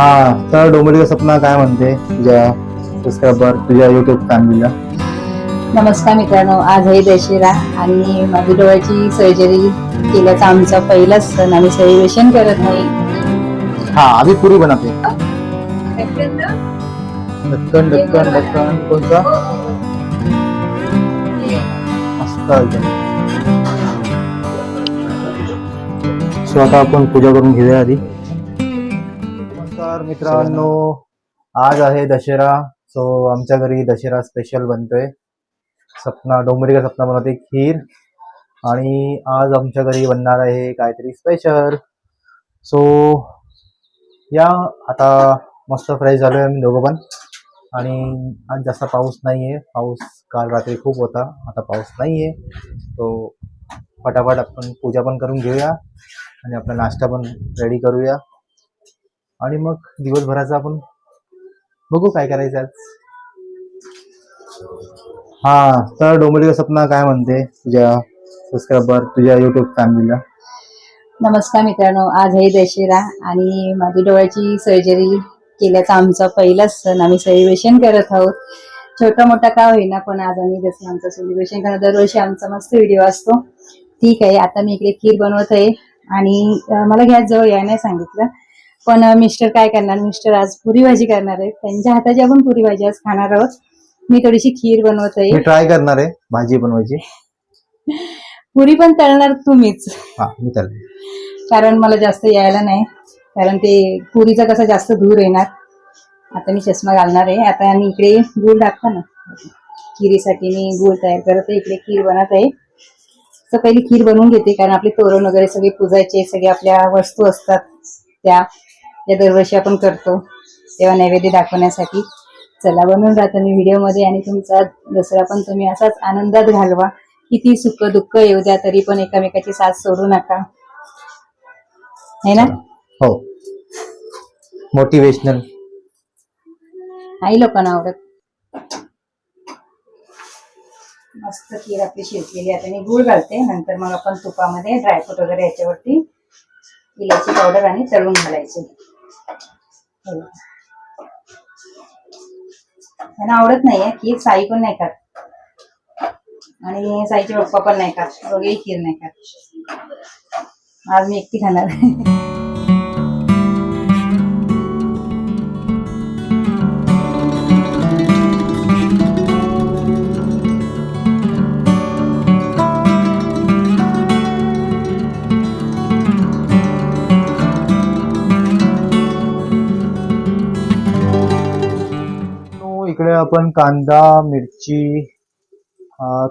हा तर डोंबरीचं सपना काय म्हणते तुझ्या सबस्क्रायबर तुझ्या युट्यूब फॅमिलीला नमस्कार मित्रांनो आज आहे दशेरा आणि माझी डोळ्याची सर्जरी केल्याचा आमचा पहिलाच सण आम्ही सेलिब्रेशन करत नाही हा आधी पुरी बनवते. ढक्कन ढक्कन ढक्कन कोणता? मस्त एकदम. सो आता आपण पूजा करून घेऊया आधी. नमस्कार मित्रांनो. आज आहे दशेरा सो आमच्या घरी दशेरा स्पेशल बनतोय. सपना डोंबरी का सपना बनवते खीर. आणि आज आमच्या घरी बनणार आहे काहीतरी स्पेशल सो या आता मस्त फ्रेश झालोय आम्ही दोघं पण. आणि आज जास्त पाऊस नाहीये. पाऊस काल रात्री खूप होता आता पाऊस नाहीये. तो फटाफट आपण पूजा पण करून घेऊया. आणि आपला नाश्ता पण रेडी करूया. आणि मग दिवसभराचा आपण बघू काय करायचं आज. हा तर डोंबरीचं सपना काय म्हणते तुझ्या सबस्क्रायबर तुझ्या युट्यूब फॅमिलीला नमस्कार मित्रांनो आज आहे दशेरा आणि माझी डोळ्याची सर्जरी केल्याचा आमचा पहिलाच सण. आम्ही सेलिब्रेशन करत आहोत. छोटा मोठा का होईना पण आज आम्ही जसं आमचं सेलिब्रेशन करत दरवर्षी आमचा मस्त व्हिडिओ असतो. ठीक आहे आता मी इकडे खीर बनवत आहे आणि मला गॅस जवळ यायला सांगितलं. पण मिस्टर काय करणार? मिस्टर आज पुरी भाजी करणार आहेत त्यांच्या हाताची आपण पुरी भाजी आज खाणार आहोत. मी थोडीशी खीर बनवत आहे मी ट्राय करणार आहे. भाजी बनवायची. पुरी पण तळणार तुम्हीच. हा मी कारण मला जास्त यायला नाही. कारण ते पुरीचा कसा जास्त धूर येणार. आता मी चष्मा घालणार आहे. आता आणि इकडे गूळ टाकता ना. खिरीसाठी मी गूळ तयार करत आहे. इकडे खीर बनत आहे. तर पहिली खीर बनवून घेते. कारण आपले तोरण वगैरे सगळे पूजायचे सगळे आपल्या वस्तू असतात त्या. त्या दरवर्षी आपण करतो. तेव्हा नैवेद्य दाखवण्यासाठी चला बनवून राहतो मी व्हिडिओमध्ये आणि तुमचा दसरा पण तुम्ही असाच आनंदात घालवा. किती सुख दुःख येऊ द्या तरी पण एकामेकाची साथ सोडू नका. है ना? हो. मोटिवेशनल आई लोकांना आवडत. मस्त खीर आपली शिजलेली आता मी गुळ घालते. नंतर मग आपण तुपामध्ये ड्रायफ्रूट वगैरे याच्यावरती इलायची पावडर आणि तळून घालायचे. त्यांना आवडत नाहीये खीर साई पण नाही खात. आणि साईचे पप्पा पण नाही खात. दोघेही खीर नाही खात. आज मी एकटी खाणार आपण कांदा मिरची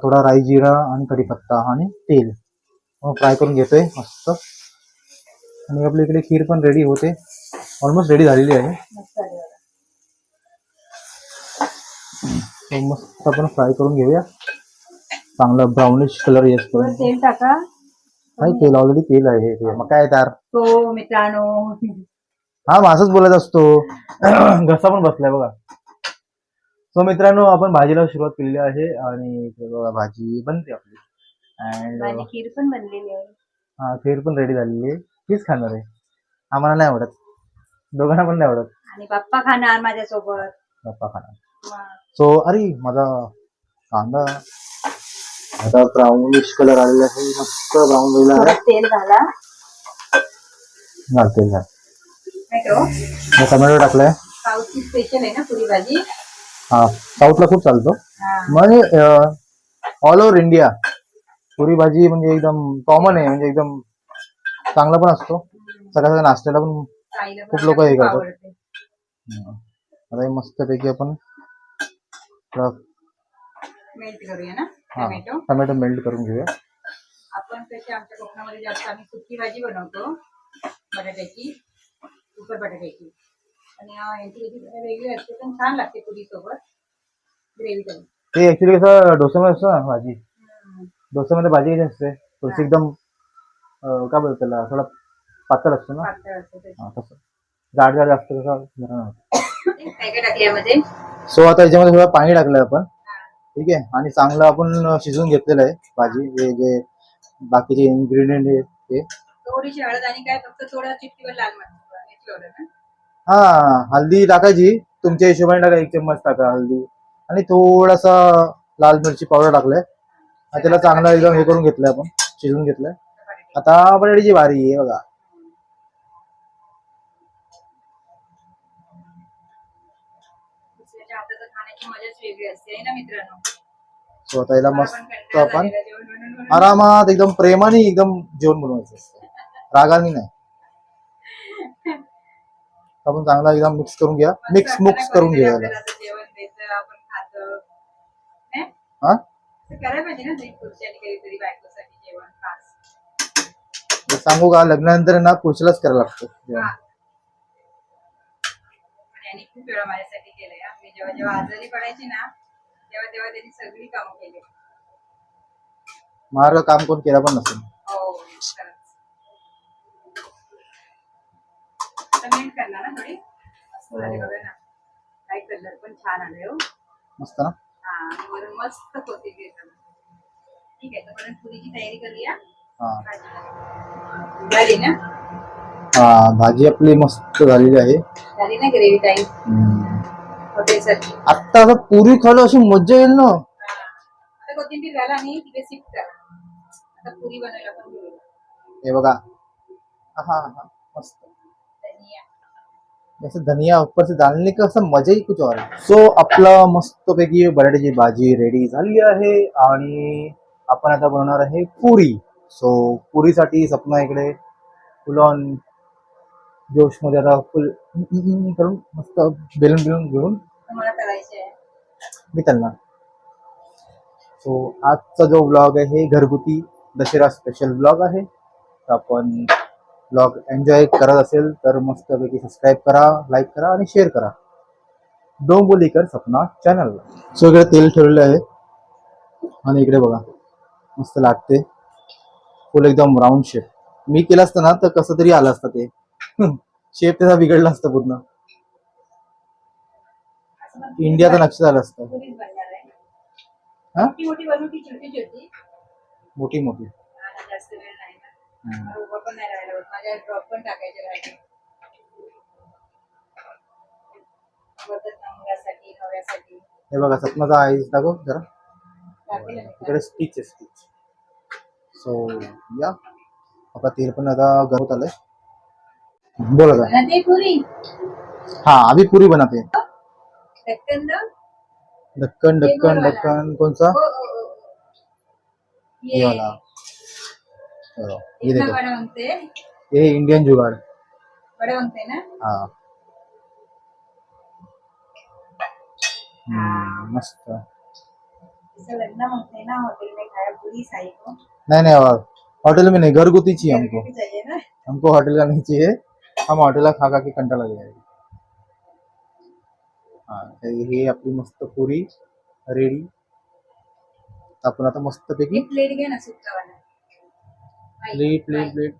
थोडा राई जिरा आणि कढीपत्ता आणि तेल. फ्राय करून घेतोय मस्त. आणि आपल्या इकडे खीर पण रेडी होते. ऑलमोस्ट रेडी झालेली आहे. मस्त आपण फ्राय करून घेऊया. चांगला ब्राउनिश कलर वर येतो तेल टाका. नाही तेल ऑलरेडी तेल आहे. हे मग काय तर तो मित्रांनो. हा माझंच बोलत असतो. घसा पण बसलाय बघा. सो मित्रांनो आपण भाजीला सुरुवात केलेली आहे आणि बघा भाजी बनते आपली. अँड माझी खीर पण बनलेली आहे. हा खीर पण रेडी झालेली आहे. तीच खाणार आहे. आम्हाला नाही आवडत. दोघांना पण नाही आवडत. आणि पप्पा खाणार माझ्यासोबत. गप्पा खाणार. सो अरे माझा कांदा. आता ब्राउनिश कलर आलेला आहे. मस्त ब्राऊन झालेला थोडं आहे तेल घाला. घालते घाल. नाही का हो? मी टोमॅटो टाकलाय. साऊथची स्पेशल आहे ना पुरी भाजी. हा साऊथला खूप चालतो. म्हणजे ऑल ओव्हर इंडिया पुरी भाजी म्हणजे एकदम कॉमन आहे म्हणजे एकदम चांगला पण असतो. सगळ्या सगळ्या नाश्त्याला पण ताईला पण खूप लोकं हे करतात. आता हे मस्तपैकी आपण थोडा मेल्ट करूया ना? हा टोमॅटो टोमॅटो करून घेऊया. आपण कशी आमच्या कोकणामध्ये जास्त आम्ही सुकी भाजी बनवतो. बटाट्याची. उपर बटाट्याची. आणि अं, यांची कशी जरा वेगळी असते पण छान लागते पुरी सोबत ग्रेव्ही करून. ते ऍक्च्युली कसं डोस्यामध्ये असतं ना भाजी? डोस्यामध्ये भाजी कशी असते? थोडीशी एकदम अं, काय बोलतात त्याला थोडा पातळ असतो ना? पातळ असते त्याची. हा, तसं. जाड जाड जास्त कसं बरं नाही होत. काय काय टाकले यामध्ये? सो आता याच्यामध्ये थोडं पाणी टाकलंय आपण. ठीक आहे? आणि चांगलं आपण शिजवून घेतलेलं आहे भाजी हे जे बाकीचे इन्ग्रेडियंट आहे ते. थोडीशी हळद आणि काय फक्त थोडं चिटकीवर लाल ना? हा हल्दी टाकायची. तुमच्या हिशोबाने टाका एक चम्मच टाका हल्दी. आणि थोडासा लाल मिरची पावडर टाकलाय. आणि त्याला चांगलं एकदम हे करून घेतलंय आपण शिजवून घेतलंय. आता बटाट्याची वारी आहे बघा. दुसऱ्याच्या हाताचं खाण्याची मजाच वेगळी असते ना मित्रांनो? सो आता याला मला मस्त आपण. आरामात एकदम प्रेमाने एकदम जेवण बनवायचं. रागाने नाही. आपण चांगला एकदम मिक्स करून घ्या मिक्स मिक्स करून घ्या याला है? सांगू का लग्नानंतर ना पुरुषालाच करायला लागतं जेवण. हा. आणि यांनी खूप वेळा माझ्यासाठी केलंय. मी जेव्हा जेव्हा आजारी पडायची ना तेव्हा तेव्हा त्यांनी सगळी कामं केली मार्ग काम कोण केला पण नसेल हो करणार ना थोडी हो. बघा ना. काय कलर पण छान आले हो. मस्त ना? हा मस्त टाकली. ठीक आहे तोपर्यंत पुरीची तयारी करूया. हा. झाली. ना? हा भाजी आपली मस्त झालेली आहे. झाली ना ग्रेव्ही. हॉटेलसाठी आत्ता असं पुरी खायला अशी मज्जा येईल ना? आता कोथिंबीर घाला आणि तिथे शिफ्ट करा. आता पुरी बनवायला पण हे बघा. हा हा. मस्त. जैसे धनिया ऊपर से डालने का असं मजा ही कुछ और सो आपला मस्तपैकी बटाट्याची भाजी रेडी झाली आहे आणि आपण आता बनवणार आहे पुरी. सो पुरीसाठी सपना इकडे फुल ऑन जोशमध्ये आता फुल करून मस्त बेलून बिलून घेऊन मी त्यांना. सो आजचा जो ब्लॉग आहे घरगुती दसरा स्पेशल ब्लॉग आहे. तर आपण ब्लॉग एन्जॉय करत असेल तर मस्तपैकी सबस्क्राईब करा लाईक करा आणि शेअर करा. डोंबोलीकर सपना चॅनलला सो इकडे तेल ठेवलेलं आहे. आणि इकडे बघा मस्त लागते. फुल एकदम राऊंड शेप मी केलं असतं ना तर कसं तरी आलं असतं ते. शेप त्याचा बिघडला असतं पूर्ण. इंडियाचं नक्षी झालं असतं. पुरीच बनणार आहे हा मोठी मोठी उभं पण नाही राहिलं होत. माझ्या ड्रॉप पण टाकायचे राहिले. बदत नवऱ्यासाठी नवऱ्यासाठी. हे बघा सपनाचा आईस दाखव जरा. इकडे स्टिच आहे स्टिच सो या. आपला तेल पण आता गरत आलंय. बोला का आणि ते पुरी. हा अभी पुरी बनाते हैं. ढक्कन दो. ढक्कन हे ढक्कन गोलवाला. ढक्कन. कौन सा ओ, ओ, ओ, ओ. ये ये वाला. चलो, ये देखो बड़ा ये इंडियन जुगाड़ बड़े बनते ना हा हम्म, मस्त जैसे लगना मांगते ना होटल में खाया पूरी साई को नहीं नहीं और होटल में नहीं घरगुती चाहिए हमको भी चाहिए ना हमको होटल का नहीं चाहिए हम होटल का खा खा के कंटाळा गेला हा तर हे आपली मस्त पुरी रेडी आपण आता मस्त पैकी एक प्लेट ना प्लेट प्लेट प्लेट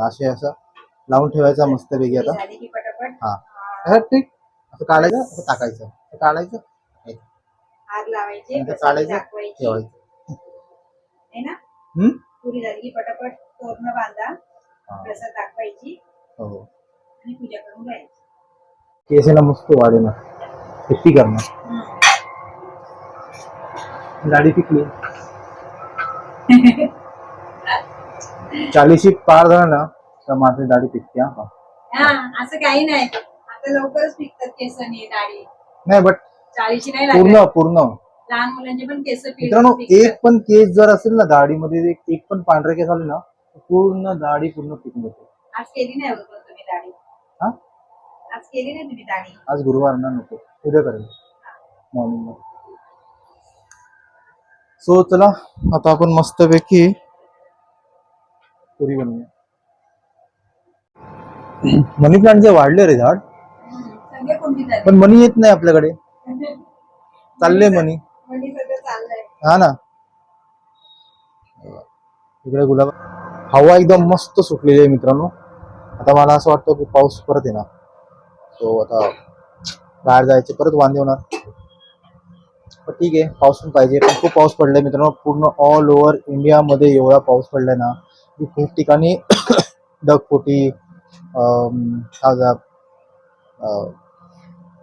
असे असं लावून ठेवायचा मस्त पैकी आता हा. असं ठीक. असं काढायचं असं टाकायचं. काढायचं. काढायचं ठेवायचं. है पुरी झाली की पटापट तोरण बांधा हा. प्रसाद दाखवायची हो. आणि पूजा करून घ्यायची. केसाला मस्त वाढे ना किती करणार? गाडी पिकली. चाळीशी पार झाला ना तर माझी दाढी पिकते हा. असं काही नाही. आता लवकरच पिकतात केस दाढी नाही बट चाळीशी नाही पूर्ण पूर्ण. लहान मुलांचे पण केस मित्रांनो. एक पण केस जर असेल ना दाढीमध्ये एक एक पण पांढरे केस आले ना पूर्ण दाढी पूर्ण पिकून जाते. आज केली नाही होत तुम्ही दाढी हा? आज केली नाही तुम्ही दाढी आज गुरुवार ना नको. उद्या करेल. मॉर्निंगला सो चला आता आपण मस्तपैकी पुरी बनवूया. मनी प्लांटचे वाढले रे झाड पण मनी येत नाही आपल्याकडे. चालले मनी. हा ना. इकडे गुलाब हवा एकदम मस्त सुटलेली आहे मित्रांनो. आता मला असं वाटतं की पाऊस परत येणार. तो आता बाहेर जायचे परत वांदे होणार. ठीक आहे पाऊस पण पाहिजे. पण खूप पाऊस पडलाय मित्रांनो. पूर्ण ऑल ओव्हर इंडियामध्ये एवढा पाऊस पडलाय ना की खूप ठिकाणी ढगफुटी काय झालं?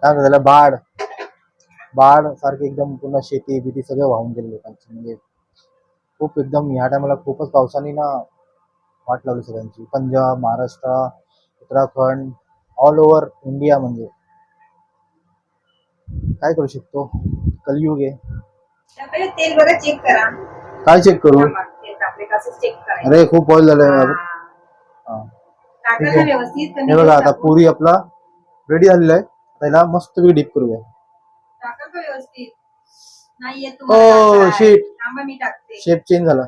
काय बाढ. बाढ सारखे एकदम पूर्ण शेती बिती सगळं वाहून गेले लोकांची. म्हणजे खूप एकदम ह्या टायमाला खूपच पावसाने ना वाट लावली सगळ्यांची. Punjab Maharashtra Uttarakhand all over India म्हणजे. काय करू शकतो? कलयुग आहे. पहिले तेल बघा चेक करा. काय चेक करू? थांबा, तेल टाकले का असं चेक करायचं. अरे खूप ऑइल झालंय हा. हा. ठीक आहे. व्यवस्थित कमी हे बघा आता. पुरी आपला रेडी झालेला आहे. त्याला मस्त डीप करूया. टाका का व्यवस्थित. नाही येत ओ, तुम्हाला shit. थांबा मी टाकते. शेप चेंज झाला.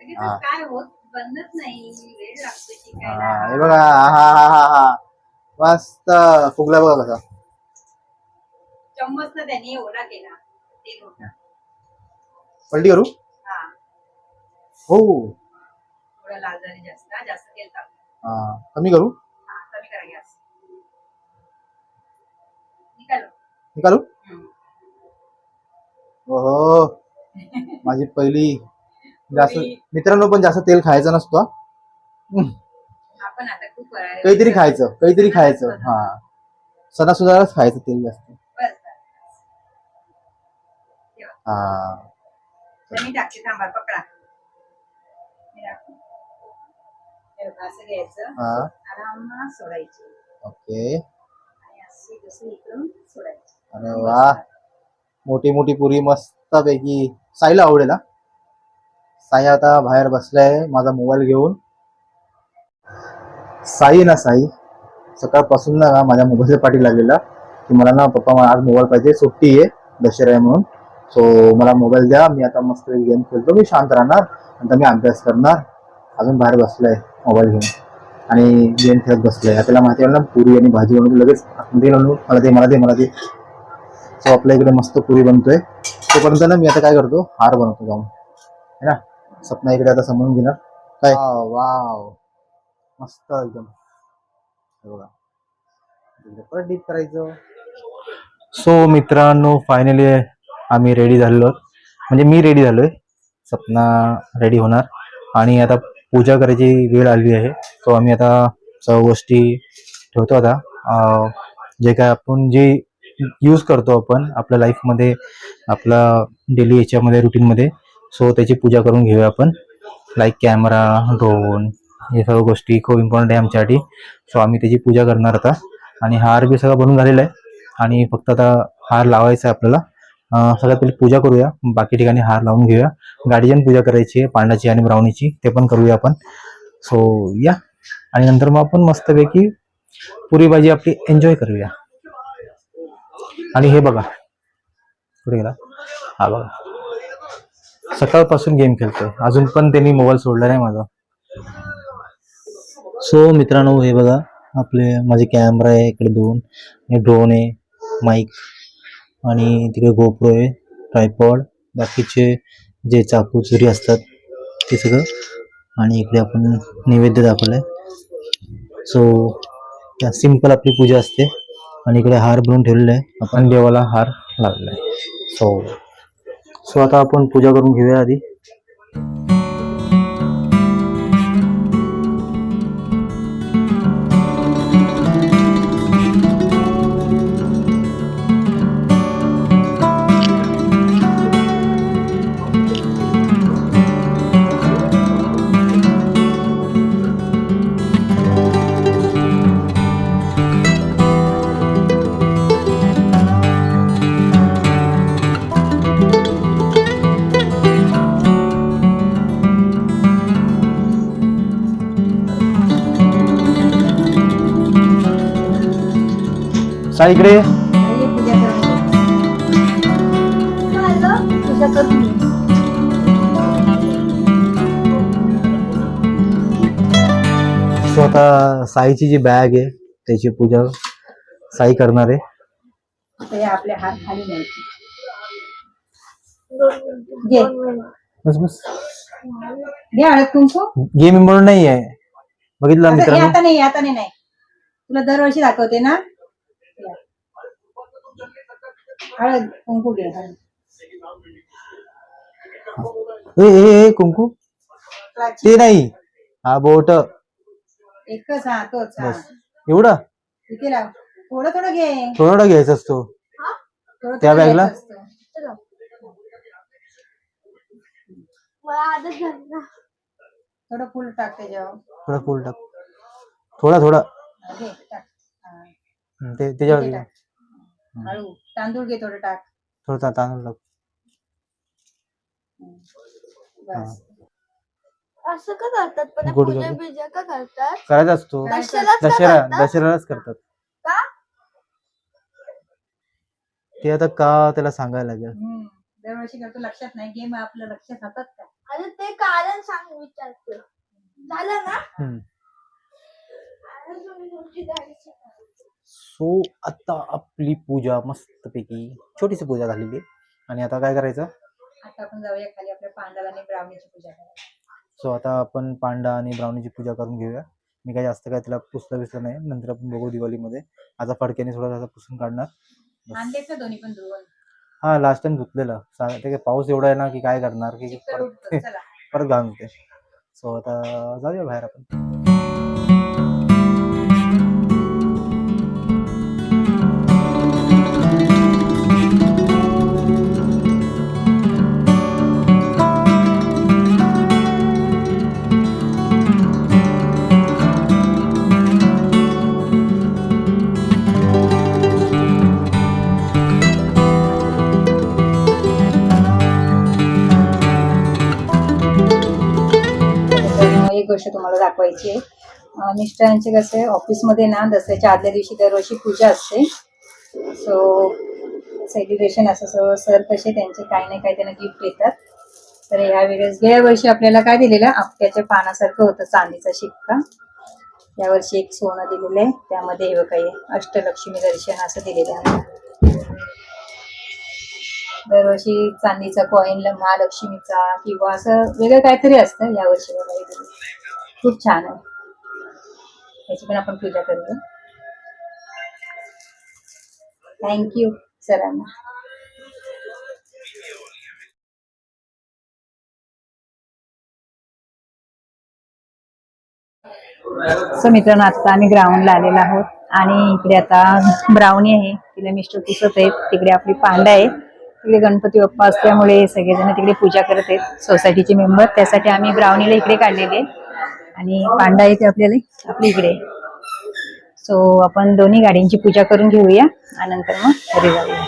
हा. काय होत? बनत नाही. वेळ लागतो हा, शिकायला हे बघा. हा हा हा हा. मस्त. फुगला बघा कसा. चम्मच ना त्यांनी ओला केला. तेल होता पलटी करू? हा. हो. थोडं लाल झाले जास्त. हा, जास्त तेल टाक. हा. कमी करू? हा कमी करा गॅस. निकालो. निकालू? हम्म. ओहो. माझी पहिली जास्त. मित्रांनो पण जास्त तेल खायचं नसतं हम्म. आपण आता खूप करायला- काहीतरी खायचं काहीतरी खायचं हा. सणासुदारच खायचं तेल जास्त. हा तर मी टाकते थांबा पकडा मी टाकते. हे बघा, असं घ्यायचं हा आरामात सोडायची ओके आणि अशी दुसरी इकडून सोडायची अरे वा मोठी मोठी पुरी मस्त पैकी साईला आवडेल हा साई आता बाहेर बसलाय माझा मोबाईल घेऊन साई ना साई सकाळपासून ना माझ्या मोबाईलच्या पाठी लागलेला की मला ना पप्पा मला आज मोबाईल पाहिजे सुट्टी आहे दशरा आहे म्हणून सो मला मोबाईल द्या. मी आता मस्त गेम खेळतो. मी शांत राहणार. नंतर मी अभ्यास करणार. अजून बाहेर बसलाय मोबाईल घेऊन. आणि गेम खेळत बसलाय. त्याला माहिती आहे ना पुरी आणि भाजी बनवून लगेच आतमध्ये मला ते मला ते मला ते सो आपल्या इकडे मस्त पुरी बनतोय. तोपर्यंत ना मी आता काय करतो? हार बनवतो जाऊन. है ना? सपना इकडे आता समजून घेणार. काय? वाव. मस्त एकदम. बघा. परत डीप करायचं. सो मित्रांनो फायनली आम्ही रेडी झालेलो म्हणजे मी रेडी झालोय. सपना रेडी होणार. आणि आता पूजा करायची वेळ आली आहे. सो आम्ही आता सर्व गोष्टी ठेवतो आता. जे काय आपण जे यूज करतो आपण आपल्या लाईफमध्ये आपला डेली याच्यामध्ये रुटीनमध्ये सो त्याची पूजा करून घेऊया आपण. लाईक कॅमेरा ड्रोन हे सर्व गोष्टी खूप इम्पॉर्टंट आहे आमच्यासाठी. सो आम्ही त्याची पूजा करणार आता. आणि हार बी सगळं बनून झालेला आहे. आणि फक्त आता हार लावायचा आहे आपल्याला. सगळ्यात पहिले पूजा करूया. बाकी ठिकाणी हार लावून घेऊया. गाडीजन पूजा करायची आहे पांडाची आणि ब्रावणीची ते पण करूया आपण. सो या. आणि नंतर मग आपण मस्तपैकी पुरी भाजी आपली एन्जॉय करूया. आणि हे बघा. कुठे गेला? हा बघा. सकाळपासून गेम खेळतोय. अजून पण त्यांनी मोबाईल सोडला नाही माझा. सो मित्रांनो हे बघा. आपले माझे कॅमेरा आहे. इकडे दोन. आणि ड्रोन आहे. माईक आणि तिकडे गोप्रो आहे ट्रायपॉड बाकीचे जे चाकू चुरी असतात ते सगळं. आणि इकडे आपण नैवेद्य दाखवलाय. सो सिंपल आपली पूजा असते. आणि इकडे हार बनवून ठेवलेला आहे. आपण देवाला हार आहे. सो सो आता आपण पूजा करून घेऊया आधी. साई इकडे. ये. आणि पूजा करून पूजा करून घे. सो आता साईची जी बॅग आहे त्याची पूजा साई करणार आहे. आता हे आपले हात खाली न्यायचे घे. बस बस. घे हळद कुंकू. गेम इम्पॉर्टंट नाही आहे बघितलं मित्रांनो? आता नाही आता नाही नाही. तुला दरवर्षी दाखवते ना? हळद कुंकू घे हळद ए ए ए, कुंकू ते नाही हा बोट एकच हा तोच हा बस एवढा लाव थोडं थोडं घे थोडा घ्यायचा असतो थोडं त्या थोडं बॅगला? घ्यायचं असतं. मला आदत झाली ना थोडं फुल टाक त्याच्यावर थोडा फुल टाक थोडा थोडा。घे टाक हा, हम्म, ते त्याच्यावर घे. हळू. तांदूळ घे थोडं टाक. थोडं तांदूळ टाक बस. असं का करतात? पण गोड पूजा. बिजा का करतात? करायचा असतो. का दशेरा करतात? दशेरालाच करतात. का? ते आता का त्याला सांगायला लागेल. दरवर्षी करतो. लक्षात नाही. गेम आपलं लक्षात राहतात का? अरे ते कारण सांग विचारतो. झालं ना? हम्म. अरे तुम्ही तुमची जायची. सो आता आपली पूजा मस्तपैकी छोटीशी पूजा झालेली आहे. आणि आता काय करायचं? आता आपण जाऊया खाली आपल्या पांडाला आणि ब्राह्मणीची पूजा करायला. सो आता आपण पांडा आणि ब्राह्मणीची पूजा करून घेऊया. मी काय जास्त काय त्याला पुसलं बिसलं नाही नंतर आपण बघू दिवाळीमध्ये. आता फडक्याने थोडा पुसून काढणार. बस. आणलेत ना दोन्ही पण धुवून. हा लास्ट टाइम धुतलेलं. सा- ते काय पाऊस एवढा आहे ना की काय करणार? की परत. चला. परत घालून होते सो आता जाऊया बाहेर आपण. एक गोष्ट तुम्हाला दाखवायची आहे. मिस्टरांचे कसे ऑफिसमध्ये ना दसऱ्याच्या आदल्या दिवशी दरवर्षी पूजा असते. सो सेलिब्रेशन असं सो सर कसे त्यांचे काही ना काही त्यांना गिफ्ट येतात तर ह्या वेळेस गेल्या वर्षी आपल्याला काय दिलेलं? आपट्याच्या पानासारखं होतं चांदीचा शिक्का. यावर्षी एक सोनं दिलेलं आहे. त्यामध्ये हे काही अष्टलक्ष्मी दर्शन असं दिलेलं आहे. दरवर्षी चांदीचा कॉईन महालक्ष्मीचा किंवा असं वेगळं काहीतरी असतं यावर्षी वगैरे दिलं खूप छान आहे. याची पण आपण पूजा करूया. थँक्यू सरांना. सो मित्रांनो आता आम्ही ग्राउंडला आलेलो आहोत. आणि इकडे आता ब्राउनी आहे. तिला मिस्टर पुसत आहेत तिकडे आपली पांडा आहे. तिकडे गणपती बाप्पा असल्यामुळे सगळेजण तिकडे पूजा करत आहेत. सोसायटीचे मेंबर त्यासाठी आम्ही ब्राउनीला इकडे काढलेले आहे आणि पांडा येते आपल्याला. आपल्या इकडे. सो आपण दोन्ही गाडींची पूजा करून घेऊया आणि नंतर मग घरी जाऊया.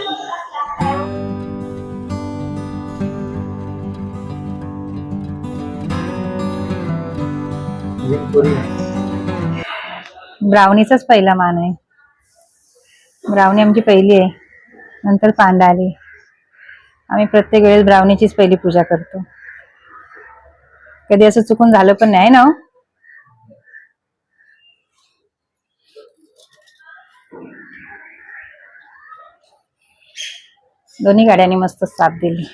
ब्रावणीचाच पहिला मान आहे. ब्रावणी आमची पहिली आहे. नंतर पांडा आली. आम्ही प्रत्येक वेळेस ब्रावणीचीच पहिली पूजा करतो. कधी असं चुकून झालं पण नाही ना हो. दोन्ही गाड्यांनी मस्त साथ दिली.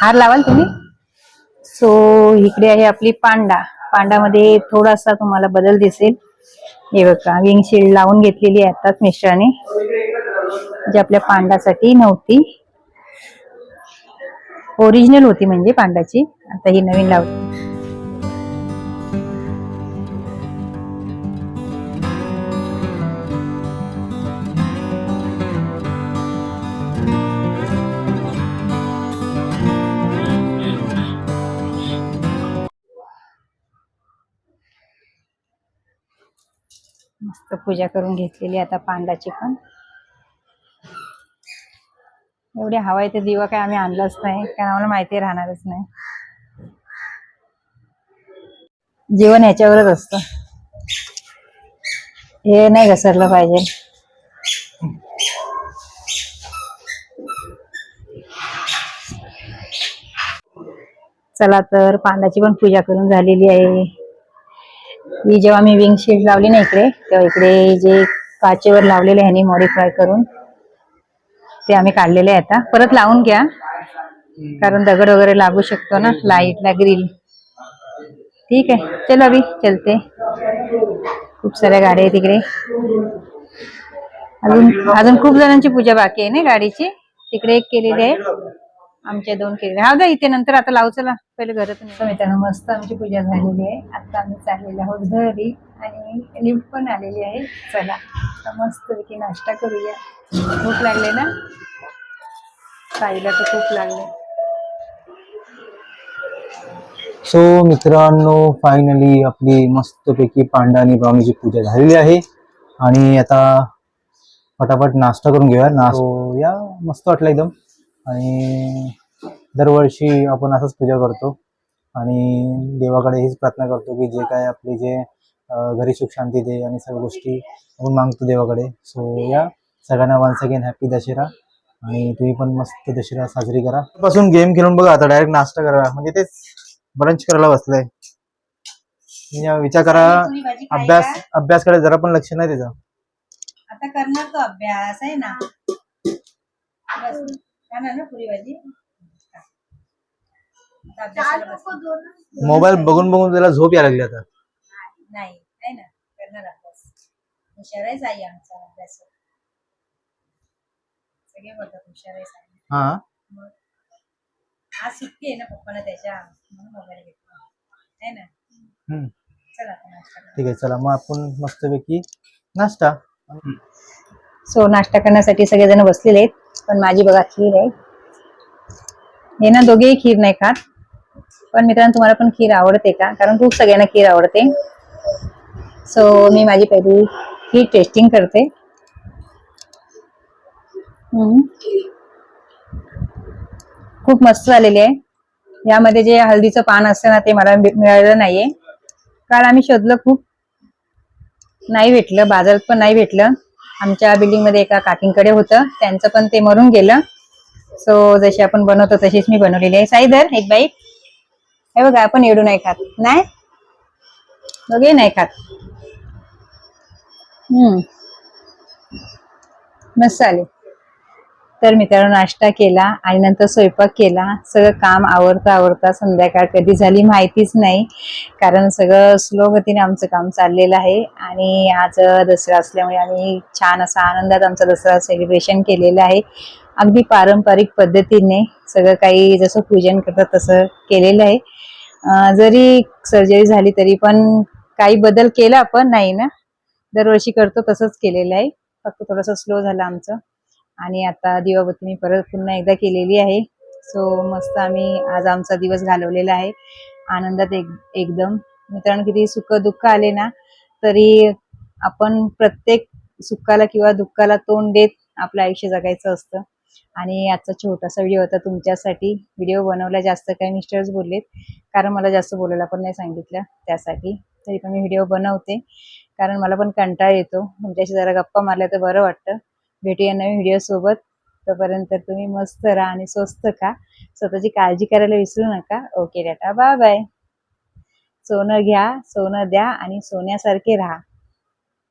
हार लावाल तुम्ही? सो इकडे आहे आपली पांडा. पांडामध्ये थोडासा तुम्हाला बदल दिसेल. हे बघा विंग शील्ड लावून घेतलेली आहे आताच मिश्राने जी आपल्या पांडासाठी नव्हती. ओरिजिनल होती म्हणजे पांडाची. आता ही नवीन लावली मस्त पूजा करून घेतलेली आता पांडाची पण. एवढी हवा आहे ते दिवा काय आम्ही आणलाच नाही कारण आम्हाला माहिती राहणारच नाही. जीवन याच्यावरच असतं. हे नाही घसरलं पाहिजे. चला तर पांडाची पण पूजा करून झालेली आहे. ही जेव्हा मी विंग शीट लावली ना इकडे तेव्हा इकडे जे काचेवर लावलेले ह्यानी मॉडिफाय करून ते आम्ही काढलेले आहे आता. परत लावून घ्या कारण दगड वगैरे लागू शकतो ना लाईटला ग्रिल ठीक आहे. चल अभि चलते. खूप साऱ्या गाड्या आहेत तिकडे अजून अजून खूप जणांची पूजा बाकी आहे ना गाडीची? तिकडे एक केलेली आहे. आमच्या दोन केले. हा दा इथे नंतर आता लावू चला. पहिले घरात मित्रांनो मस्त आमची पूजा झालेली आहे. आता आम्ही चाललेलो आहोत घरी आणि लिफ्ट पण आलेली आहे. चला आता मस्तपैकी नाश्ता करूया. भूक लागले ना? साईला तर खूप लागले. सो मित्रांनो फायनली आपली मस्तपैकी पांडा आणि ब्राउनीची पूजा झालेली आहे. आणि आता फटाफट नाश्ता करून घेऊया. नाश्तो या. मस्त वाटलं एकदम. आणि दरवर्षी आपण असंच पूजा करतो. आणि देवाकडे हीच प्रार्थना करतो की जे काय आपले जे घरी सुख शांती दे आणि सर्व गोष्टी आपण मागतो देवाकडे. सो या सगळ्यांना वन्स अगेन हॅपी दशेरा आणि तुम्ही पण मस्त दशेरा साजरी करा. पासून गेम खेळून बघा आता डायरेक्ट नाश्ता करा. म्हणजे तेच ब्रंच करायला बसलंय. म्हणजे विचार करा. अभ्यास अभ्यासकडे जरा पण लक्ष नाही त्याचं आता करणार तो अभ्यास आहे ना? ना पुरी भाजी? मोबाईल बघून बघून त्याला झोप यायला लागली आता. नाही आहे ना करणार अभ्यास. हुशार आहे आई आमचा अभ्यास. सगळे बोलतात हुशार आहे साई. हा. मग आज सुट्टी आहे ना पप्पाला त्याच्या म्हणून मोबाईल घेतला. आहे ना? हम्म. चला आता नाश्ता करू. ठीक आहे चला. मग आपण मस्तपैकी नाश्ता. सो नाश्ता करण्यासाठी सगळेजण बसलेले आहेत. पण माझी बघा खीर आहे. हे ना दोघेही खीर नाही खात. पण मित्रांनो तुम्हाला पण खीर आवडते का? कारण खूप सगळ्यांना खीर आवडते. सो मी माझी पहिली खीर टेस्टिंग करते. खूप मस्त झालेली आहे. यामध्ये जे हळदीचं पान असतं ना ते मला मिळालं नाहीये. काल आम्ही शोधलं खूप. नाही भेटलं बाजारात पण नाही भेटलं. आमच्या बिल्डिंगमध्ये एका काकींकडे होतं. त्यांचं पण ते मरून गेलं. सो जशी आपण बनवतो तशीच मी बनवलेली आहे. साईधर एक बाईक हे बघा आपण एवढू नाही खात. नाही? दोघे नाही खात. हम्म. मस्त आले. तर मित्रांनो नाश्ता केला आणि नंतर स्वयंपाक केला. सगळं काम आवरता आवरता संध्याकाळ कधी झाली माहितीच नाही कारण सगळं स्लो गतीने आमचं काम चाललेलं आहे. आणि आज दसरा असल्यामुळे आम्ही छान असा आनंदात आमचा दसरा सेलिब्रेशन केलेलं आहे. अगदी पारंपरिक पद्धतीने सगळं काही जसं पूजन करतात तसं केलेलं आहे. जरी सर्जरी झाली तरी पण काही बदल केला आपण नाही ना? दरवर्षी करतो तसंच केलेलं आहे. फक्त थोडंसं स्लो झालं आमचं. आणि आता दिवाबत्ती मी परत पुन्हा एकदा केलेली आहे. सो मस्त आम्ही आज आमचा दिवस घालवलेला आहे. आनंदात एक एकदम. मित्रांनो किती सुख दुःख आले ना तरी आपण प्रत्येक सुखाला किंवा दुःखाला तोंड देत आपलं आयुष्य जगायचं असतं. आणि आजचा छोटासा व्हिडिओ होता तुमच्यासाठी व्हिडिओ बनवला. जास्त काही मिस्टर्स बोललेत. कारण मला जास्त बोलायला पण नाही सांगितलं त्यासाठी. तरी पण मी व्हिडिओ बनवते. कारण मला पण कंटाळ येतो. तुमच्याशी जरा गप्पा मारल्या तर बरं वाटतं. भेटूया नवीन व्हिडिओ सोबत. तोपर्यंत तुम्ही मस्त राहा आणि स्वस्त खा. स्वतःची काळजी करायला विसरू नका. ओके डाटा बाय बाय सोनं घ्या सोनं द्या आणि सोन्यासारखे राहा.